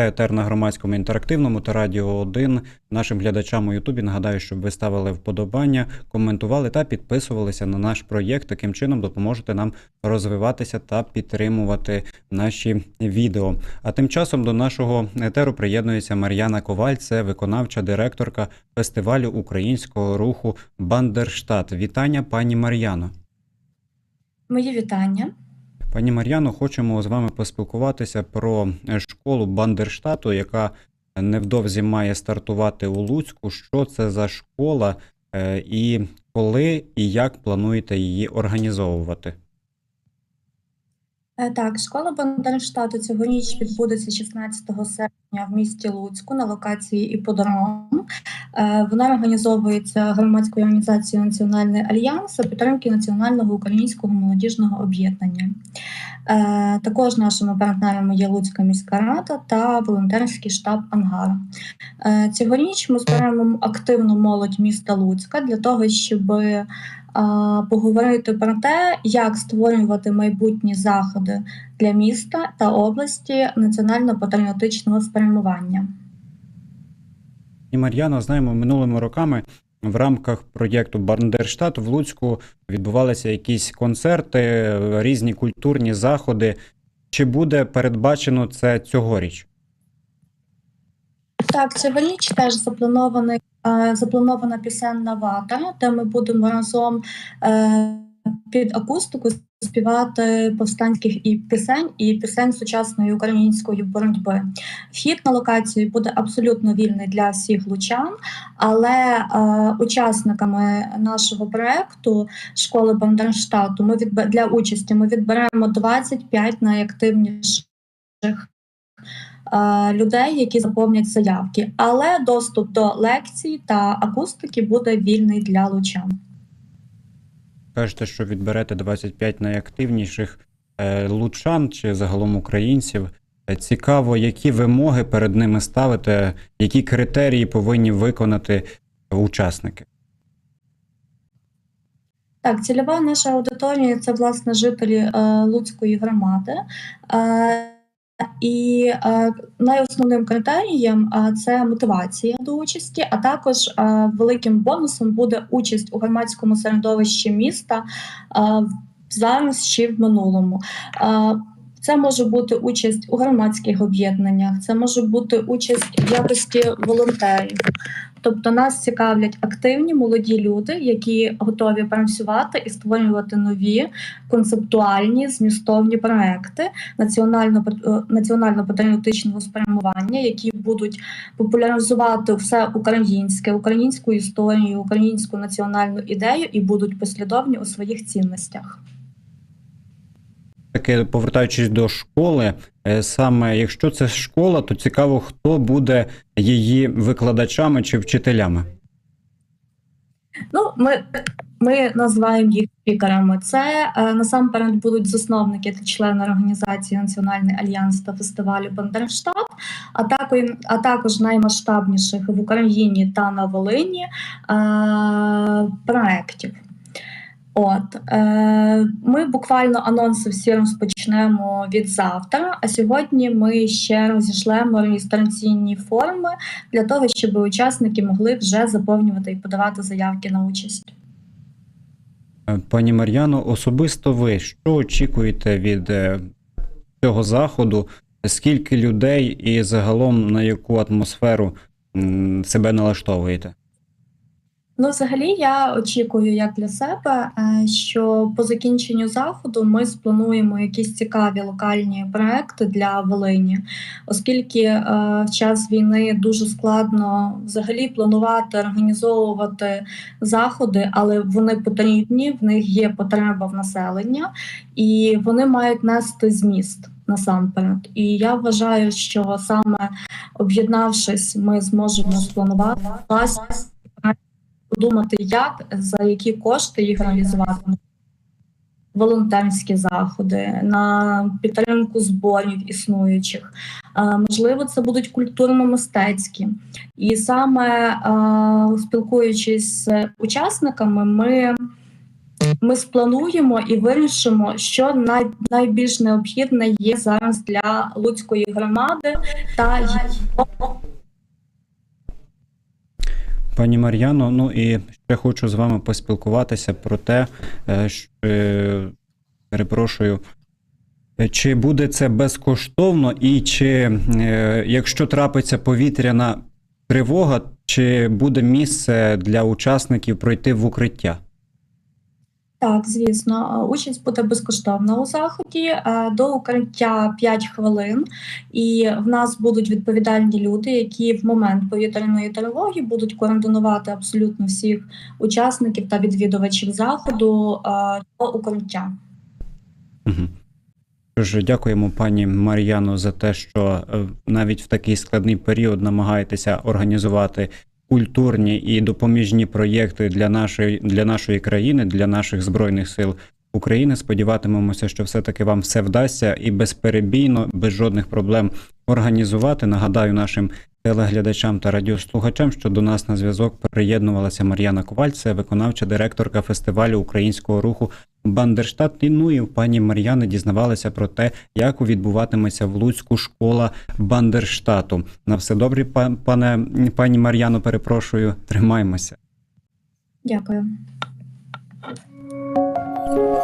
Це етер на громадському інтерактивному та радіо 1. Нашим глядачам у Ютубі нагадаю, щоб ви ставили вподобання, коментували та підписувалися на наш проєкт. Таким чином допоможете нам розвиватися та підтримувати наші відео. А тим часом до нашого етеру приєднується Мар'яна Коваль, це виконавча директорка фестивалю українського руху Бандерштат. Вітання, пані Мар'яно. Мої вітання. Пані Мар'яно, хочемо з вами поспілкуватися про е, школу Бандерштату, яка невдовзі має стартувати у Луцьку. Що це за школа е, і коли і як плануєте її організовувати? Е, Так, школа Бандерштату цьогоріч відбудеться 16 серпня в місті Луцьку на локації Іподром. Е, Вона організовується громадською організацією Національний альянс за підтримки Національного українського молодіжного об'єднання. Е, Також нашими партнерами є Луцька міська рада та волонтерський штаб Ангар. Цьогоріч ми зберемо активну молодь міста Луцька для того, щоб поговорити про те, як створювати майбутні заходи для міста та області національно-патріотичного спрямування. Пані Мар'яно, знаємо, минулими роками в рамках проєкту Бандерштат в Луцьку відбувалися якісь концерти, різні культурні заходи. Чи буде передбачено це цьогоріч? Так, цьогоріч теж запланований запланована пісенна вата, де ми будемо разом е, під акустику співати повстанських і пісень і пісень сучасної української боротьби. Вхід на локацію буде абсолютно вільний для всіх лучан, але е, учасниками нашого проекту школи Бандерштату ми відбе- для участі ми відберемо 25 найактивніших людей, які заповнять заявки, але доступ до лекцій та акустики буде вільний для лучан. Кажете, що відберете 25 найактивніших е, лучан чи загалом українців. Е, Цікаво, які вимоги перед ними ставите, які критерії повинні виконати учасники. Так, цільова наша аудиторія це власне жителі е, Луцької громади. Е, і е, найосновним критерієм е, це мотивація до участі, а також е, великим бонусом буде участь у громадському середовищі міста е, зараз чи в минулому. Е, це може бути участь у громадських об'єднаннях, це може бути участь в якості волонтерів. Тобто нас цікавлять активні молоді люди, які готові працювати і створювати нові концептуальні змістовні проекти національно е, національно-патріотичного спрямування, які будуть популяризувати все українське, українську історію, українську національну ідею і будуть послідовні у своїх цінностях. Таке, повертаючись до школи, е, саме якщо це школа, то цікаво, хто буде її викладачами чи вчителями. Ну, ми, ми називаємо їх спікерами. Це е, насамперед будуть засновники та члени організації Національний альянс та фестивалю Бандерштат, а також, а також наймасштабніших в Україні та на Волині е, проєктів. От е, ми буквально анонси всі розпочнемо від завтра. А сьогодні ми ще розійшлемо реєстраційні форми для того, щоб учасники могли вже заповнювати і подавати заявки на участь. Е, Пані Мар'яно, особисто ви що очікуєте від е, цього заходу? Скільки людей і загалом на яку атмосферу себе налаштовуєте? Ну, взагалі, я очікую як для себе, е, що по закінченню заходу ми сплануємо якісь цікаві локальні проекти для Волині, оскільки е, в час війни дуже складно взагалі планувати, організовувати заходи, але вони потрібні, в них є потреба в населення, і вони мають нести зміст насамперед. І я вважаю, що саме об'єднавшись, ми зможемо спланувати класні подумати, як за які кошти їх реалізувати. Волонтерські заходи на підтримку зборів існуючих, Е, можливо, це будуть культурно-мистецькі, і саме е, спілкуючись з учасниками, ми ми сплануємо і вирішимо, що най, найбільш необхідне є зараз для Луцької громади та Пані Мар'яно, ну і ще хочу з вами поспілкуватися про те, е, що, е, перепрошую, е, чи буде це безкоштовно, і чи якщо трапиться повітряна тривога, чи буде місце для учасників пройти в укриття? Так, звісно, участь буде безкоштовна у заході. Е, До укриття 5 хвилин, і в нас будуть відповідальні люди, які в момент повітряної тривоги будуть координувати абсолютно всіх учасників та відвідувачів заходу е, до укриття. Дякуємо пані Мар'яно за те, що е, навіть в такий складний період намагаєтеся організувати культурні і допоміжні проєкти для нашої для нашої країни, для наших збройних сил України. Сподіватимемося, що все-таки вам все вдасться і безперебійно, без жодних проблем організувати. Нагадаю нашим телеглядачам та радіослухачам, що до нас на зв'язок приєднувалася Мар'яна Коваль, це виконавча директорка фестивалю українського руху Бандерштат. Ну і пані Мар'яни дізнавалися про те, як відбуватиметься в Луцьку школа Бандерштату. На все добре, па- пане пані Мар'яно, перепрошую, тримаємося. Дякую.